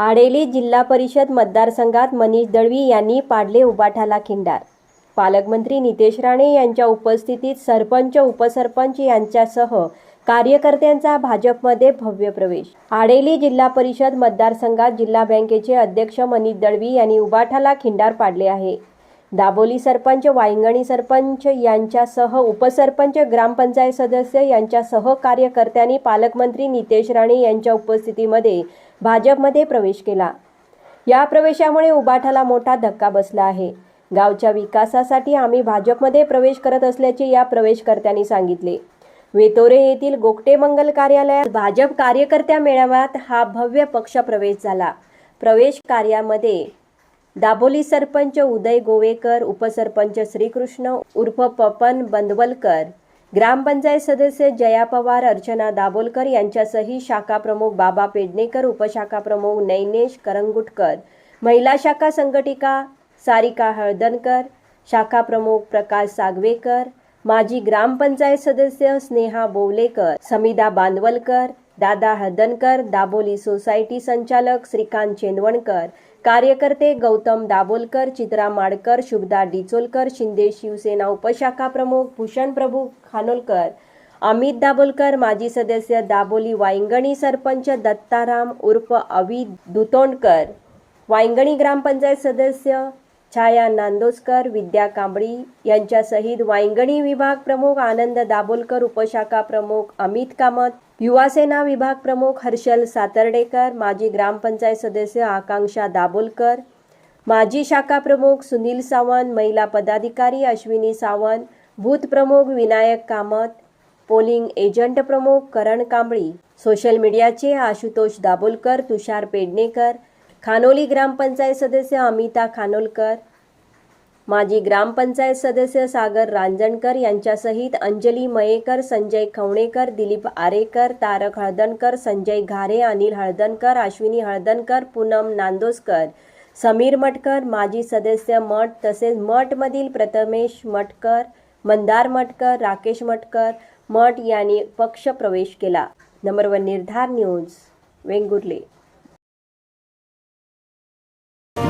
आडेली जिल्हा परिषद मतदारसंघात मनीष दळवी यांनी पाडले उबाठाला खिंडार. पालकमंत्री नितेश राणे यांच्या उपस्थितीत सरपंच उपसरपंच यांच्यासह कार्यकर्त्यांचा भाजपमध्ये भव्य प्रवेश. आडेली जिल्हा परिषद मतदारसंघात जिल्हा बँकेचे अध्यक्ष मनीष दळवी यांनी उबाठाला खिंडार पाडले आहे. दाबोली सरपंच वायंगणी सरपंच यांच्यासह उपसरपंच ग्रामपंचायत सदस्य यांच्यासह कार्यकर्त्यांनी पालकमंत्री नितेश राणे यांच्या उपस्थितीमध्ये भाजपमध्ये प्रवेश केला. या प्रवेशामुळे उबाठाला मोठा धक्का बसला आहे. गावच्या विकासासाठी आम्ही भाजपमध्ये प्रवेश करत असल्याचे या प्रवेशकर्त्यांनी सांगितले. वेतोरे येथील गोगटे मंगल कार्यालयात भाजप कार्यकर्त्या मेळाव्यात हा भव्य पक्ष प्रवेश झाला. प्रवेश कार्यामध्ये दाबोली सरपंच उदय गोवेकर उपसरपंच श्रीकृष्ण उर्फ पपन बंदवलकर ग्रामपंचायत सदस्य जया पवार अर्चना दाभोलकर यांच्यासही शाखा प्रमुख बाबा पेडणेकर उपशाखा प्रमुख नैनेश करंगुटकर महिला शाखा संघटिका सारिका हळदनकर शाखा प्रमुख प्रकाश सागवेकर माजी ग्रामपंचायत सदस्य स्नेहा बोवलेकर समिदा बांदवलकर दादा हदनकर दाबोली सोसायटी संचालक श्रीकांत चेंदवणकर कार्यकर्ते गौतम दाबोलकर चित्रा माडकर शुभदा डिचोलकर शिंदे शिवसेना उपशाखा प्रमुख भूषण प्रभू खानोलकर अमित दाबोलकर माजी सदस्य दाबोली वायंगणी सरपंच दत्ताराम उर्फ अवि दुतोंडकर वायंगणी ग्रामपंचायत सदस्य छाया नांदोसकर विद्या कांबळी यांच्यासहित वायंगणी विभाग प्रमुख आनंद दाभोलकर उपशाखा प्रमुख अमित कामत युवासेना विभाग प्रमुख हर्षल सातर्डेकर माजी ग्रामपंचायत सदस्य आकांक्षा दाभोलकर माजी शाखा प्रमुख सुनील सावंत महिला पदाधिकारी अश्विनी सावंत बूथ प्रमुख विनायक कामत पोलिंग एजंट प्रमुख करण कांबळी सोशल मीडियाचे आशुतोष दाभोलकर तुषार पेडणेकर खानोली ग्रामपंचायत सदस्य अमिता खानोलकर माजी ग्रामपंचायत सदस्य सागर रांजणकर यांच्यासहित अंजली मयेकर संजय खवणेकर दिलीप आरेकर तारक हळदणकर संजय घारे अनिल हळदणकर अश्विनी हळदणकर पूनम नांदोसकर समीर मटकर माजी सदस्य मठ तसेच मठमधील प्रथमेश मटकर मंदार मटकर राकेश मटकर मठ यांनी पक्ष प्रवेश केला. Number one Nirdhar news Vengurle.